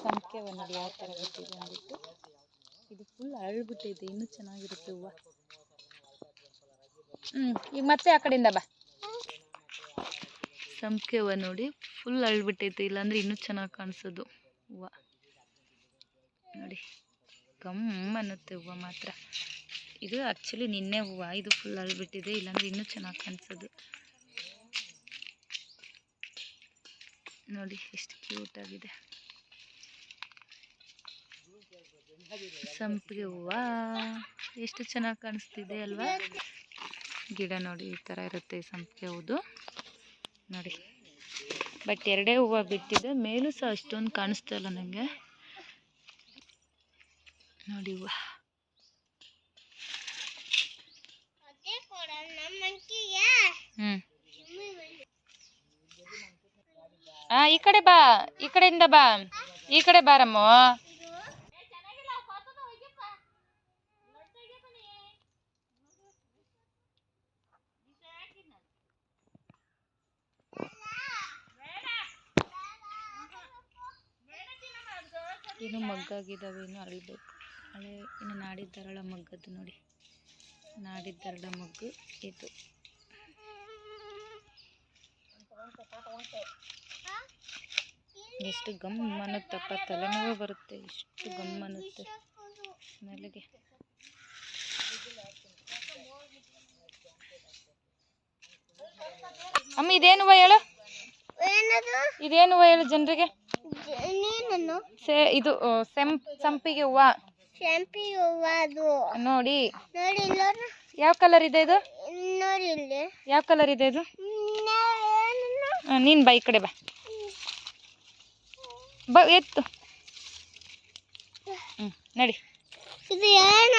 ಸಂಪಿಗೆ ಒಂದು ಯಾವ ಥರ ಬಿಟ್ಟಿದೆ ಅಂದ್ಬಿಟ್ಟು ಇದು ಫುಲ್ ಅರಳ್ಬಿಟ್ಟಿದೆ ಇನ್ನೂ ಚೆನ್ನಾಗಿರುತ್ತೆ ಹೂವು. ಹ್ಞೂ ಈಗ ಮತ್ತೆ ಆ ಕಡೆಯಿಂದ ಬಾ. ಸಂಪಿಗೆ ಹೂವು ನೋಡಿ ಫುಲ್ ಅಳ್ಬಿಟ್ಟೈತೆ ಇಲ್ಲಾಂದ್ರೆ ಇನ್ನೂ ಚೆನ್ನಾಗಿ ಕಾಣಿಸೋದು ಹೂವು. ನೋಡಿ, ಗಮ್ ಅನ್ನುತ್ತೆ ಹೂವು ಮಾತ್ರ. ಇದು ಆ್ಯಕ್ಚುಲಿ ನಿನ್ನೆ ಹೂವು, ಇದು ಫುಲ್ ಅಳ್ಬಿಟ್ಟಿದೆ ಇಲ್ಲಾಂದ್ರೆ ಇನ್ನೂ ಚೆನ್ನಾಗಿ ಕಾಣಿಸೋದು. ನೋಡಿ, ಎಷ್ಟು ಕ್ಯೂಟ್ ಆಗಿದೆ. ಸಂಪಿಗೆ ಹೂವು. ಎಷ್ಟು ಚೆನ್ನಾಗಿ ಕಾಣಿಸ್ತಿದೆ ಅಲ್ವಾ? ಗಿಡ ನೋಡಿ ಈ ಥರ ಇರುತ್ತೆ ಸಂಪಿಗೆ ಹೂದು. ನೋಡಿ. ಬಟ್ ಎರಡೇ ಹೂವು ಬಿಟ್ಟಿದೆ. ಮೇಲೂ ಸಹ ಅಷ್ಟೊಂದು ಕಾಣಿಸ್ತಾ ಇಲ್ಲ ನನಗೆ ನೋಡಿ ಹೂವು. ಹ್ಞೂ ಹಾಂ ಈ ಕಡೆ ಬಾ. ಈ ಕಡೆಯಿಂದ ಬಾ. ಈ ಕಡೆ ಬಾರಮ್ಮ. ಇನ್ನು ಮಗ್ಗಾಗಿದ್ದಾವೆ ಇನ್ನು ಅರಳಬೇಕು ಹಳೆ ಇನ್ನು ನಾಡಿದ್ದರಳ ಮಗ್ಗದ್ದು ನೋಡಿ. ನಾಡಿದ್ದರಳ ಮಗ್ಗು ಇದು. ಎಷ್ಟು ಗಮ್ ಅನ್ನುತ್ತಪ್ಪ ತಲೆನೋವು ಬರುತ್ತೆ ಎಷ್ಟು ಗಮ್ ಅನ್ನುತ್ತೆ ಸ್ಮೆಲ್ಗೆ ಅಮ್ಮ ಇದೇನು ಹೇಳು? ಇದೇನು ಹೇಳು ಜನರಿಗೆ? ನೀನನ್ನು ಸೇ ಇದು ಆ, ಸೆಂ ಸಂಪಿಗೆ ಹೂವ. ಶಾಂಪಿ ಹೂವ ಅದು. ನೋಡಿ. ನೋಡಿ ನೋಡಿ ಯಾವ ಕಲರ್ ಇದೆ ಇದು? ನೋಡಿ ಇಲ್ಲಿ. ಯಾವ ಕಲರ್ ಇದೆ ಇದು? ಆ, ನೀನ್ ಬಾ ಈ ಕಡೆ ಬಾ. ಬಾ ಎತ್ತು. ಹ್ಞೂ ನಡಿ. ಇದು ಯಾವ